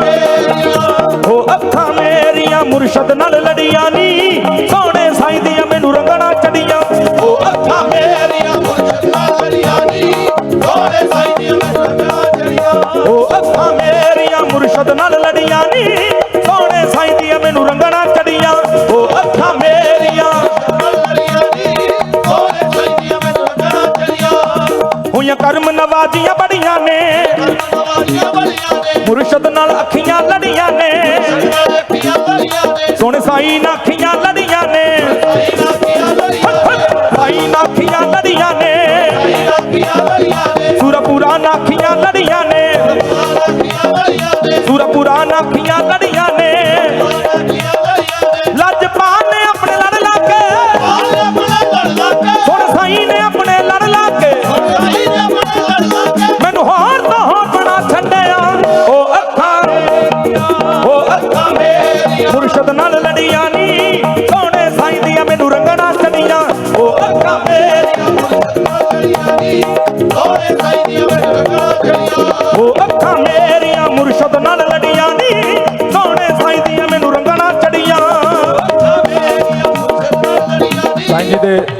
ਮੇਰੀਆਂ, ਹੋ ਨਾਲ ਲੜੀਆਂ ਨੀ। ਸੋਹਣੇ ਸਾਈਂ ਦੀਆਂ ਮੈਨੂੰ ਰੰਗਣਾ ਚੜੀਆਂ। ਹੋ ਅੱਖਾਂ ਮੇਰੀਆਂ, ਮੁਰਸ਼ਦ ਨਾਲ ਸੋਹਣੇ ਸਾਈਂ ਦੀਆਂ ਮੇਰੀਆਂ, ਮੁਰਸ਼ਦ ਨਾਲ ਲੜੀਆਂ ਨੀ। ਸੋਹਣੇ ਸਾਈਂ ਦੀਆਂ ਮੈਨੂੰ ਰੰਗਣਾ ਮੁਰਸ਼ਦ ਨਾਲ ਅੱਖੀਆਂ ਲੜੀਆਂ ਨੇ। ਸੁਣ ਸਾਈ ਨਾ ਅੱਖੀਆਂ ਲੜੀਆਂ ਨੇ। ਸਾਈ ਨਾ ਅੱਖੀਆਂ ਲੜੀਆਂ ਨੇ। ਸੂਰਪੁਰਾ ਨਾ ਅੱਖੀਆਂ ਲੜੀਆਂ ਨੇ। ਸੂਰਪੁਰਾ ਨਾ ਅੱਖੀਆਂ ਲੜੀਆਂ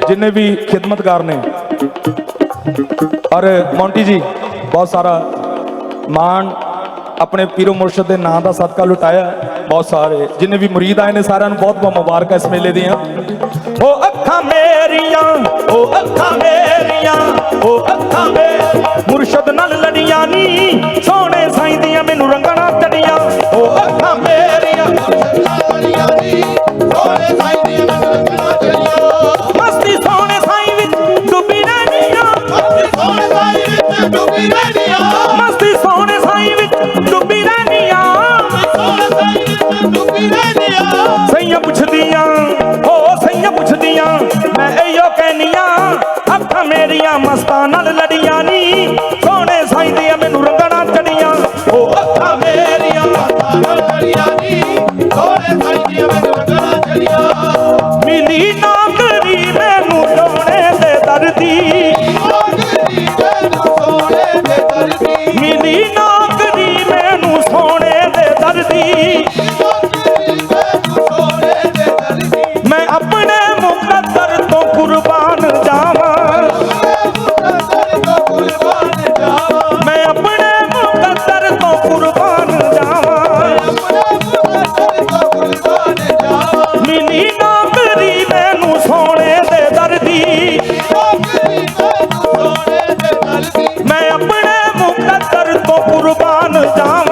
ਜਿੰਨੇ ਵੀ ਖਿਦਮਤਗਾਰ ਨੇ ਔਰ ਮੌਂਟੀ ਜੀ ਬਹੁਤ ਸਾਰਾ ਮਾਣ ਆਪਣੇ ਪੀਰੋ ਮੁਰਸ਼ਦ ਦੇ ਨਾਂ ਦਾ ਸਦਕਾ ਲੁਟਾਇਆ। ਬਹੁਤ ਸਾਰੇ ਜਿੰਨੇ ਵੀ ਮੁਰੀਦ ਆਏ ਨੇ ਸਾਰਿਆਂ ਨੂੰ ਬਹੁਤ ਬਹੁਤ ਮੁਬਾਰਕ ਇਸ ਮੇਲੇ ਦੀਆਂ। ਉਹ ਅੱਖਾਂ ਮੇਰੀਆਂ ਉਹ ਅੱਖਾਂ ਮੇਰੀਆਂ ਉਹ ਅੱਖਾਂ ਮੇ ਮੁਰਸ਼ਦ ਨਾਲ ਲੜੀਆਂ ਨੀ। கண்ணன் உறங்கான কুরবান দাম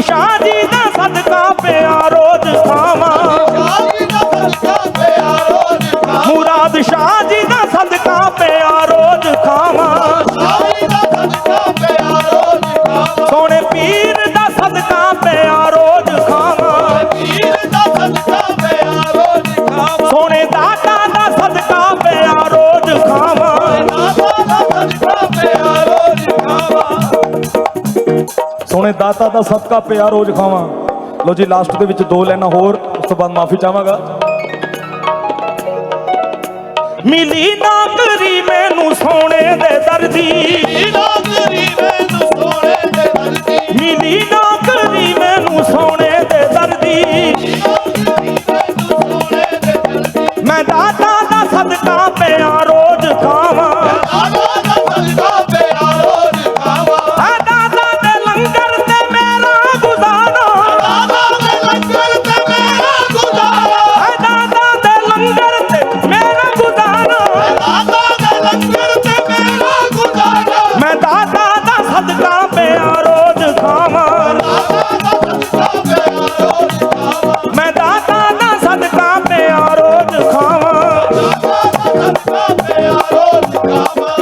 পিসাজি ਸੋਹਣੇ ਦਾਤਾ ਦਾ ਸਦਕਾ ਪਿਆ ਰੋਜ਼ ਖਾਵਾਂ ਲੋ ਜੀ ਲਾਸਟ ਦੇ ਵਿੱਚ ਦੋ ਲਾਈਨਾਂ ਹੋਰ, ਉਸ ਤੋਂ ਬਾਅਦ ਮਾਫੀ ਚਾਹਾਂਗਾ। ਮਿਲੀ ਨੌਕਰੀ ਮੈਨੂੰ ਸੋਹਣੇ ਦੇ ਦਰਦੀ ਨੌਕਰੀ ਮੈਨੂੰ ਸਦਕਾ ਪਿਆ ਰੋਜ਼ ਖਾਵਾਂ। ਮੈਂ ਦਾਤਾ ਦਾ ਸਦਕਾ ਪਿਆ ਰੋਜ਼ ਖਾਵਾਂ।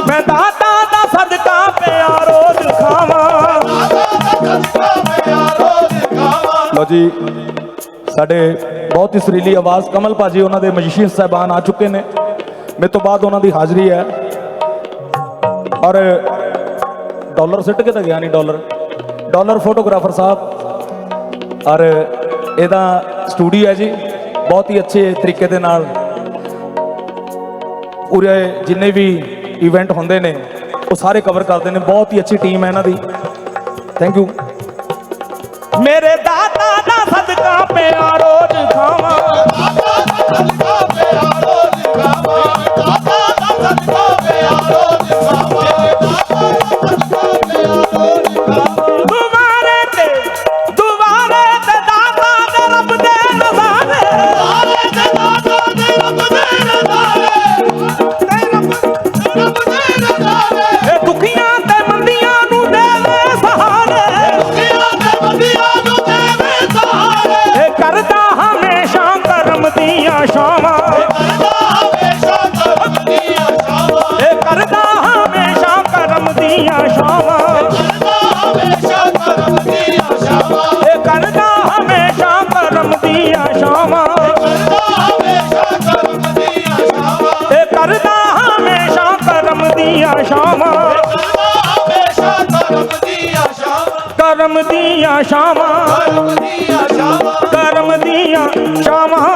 ਮੈਂ ਦਾਤਾ ਦਾ ਸਦਕਾ ਪਿਆ ਰੋਜ਼ ਖਾਵਾਂ। ਲੋ ਜੀ, ਸਾਡੇ ਬਹੁਤ ਹੀ ਸੁਰੀਲੀ ਆਵਾਜ਼ ਕਮਲ ਭਾਜੀ ਉਹਨਾਂ ਦੇ ਮਜੀਸ਼ੀਅਨ ਸਾਹਿਬਾਨ ਆ ਚੁੱਕੇ ਨੇ। ਮੇਰੇ ਤੋਂ ਬਾਅਦ ਉਹਨਾਂ ਦੀ ਹਾਜ਼ਰੀ ਹੈ। ਔਰ ਡਾਲਰ ਸਿੱਟ ਕੇ ਤਾਂ ਗਿਆ ਨਹੀਂ ਡਾਲਰ। ਡਾਲਰ ਫੋਟੋਗ੍ਰਾਫਰ ਸਾਹਿਬ। ਔਰ ਇਹਦਾ ਸਟੂਡੀਓ ਹੈ ਜੀ। ਬਹੁਤ ਹੀ ਅੱਛੇ ਤਰੀਕੇ ਦੇ ਨਾਲ ਪੂਰੇ ਜਿੰਨੇ ਵੀ ਇਵੈਂਟ ਹੁੰਦੇ ਨੇ, ਉਹ ਸਾਰੇ ਕਵਰ ਕਰਦੇ ਨੇ। ਬਹੁਤ ਹੀ ਅੱਛੀ ਟੀਮ ਹੈ ਇਹਨਾਂ ਦੀ। ਥੈਂਕ ਯੂ ਮੇਰੇ ਦਾਤਾ ਦਾ ਸਦਕਾ ਪਿਆ ਰੋਜ਼ ਖਾਵਾਂ। ਸਦਕਾ ਪਿਆ ਰੋਜ਼ ਸ਼ਾਮਾਂ। ਹਮੇਸ਼ਾ ਕਰਮ ਦੀਆਂ ਸ਼ਾਮਾਂ ਕਰਮ ਦੀਆਂ ਸ਼ਾਮਾਂ। ਕਰਮ ਦੀਆਂ ਸ਼ਾਮਾਂ। ਕਰਮ ਦੀਆਂ ਸ਼ਾਮਾਂ।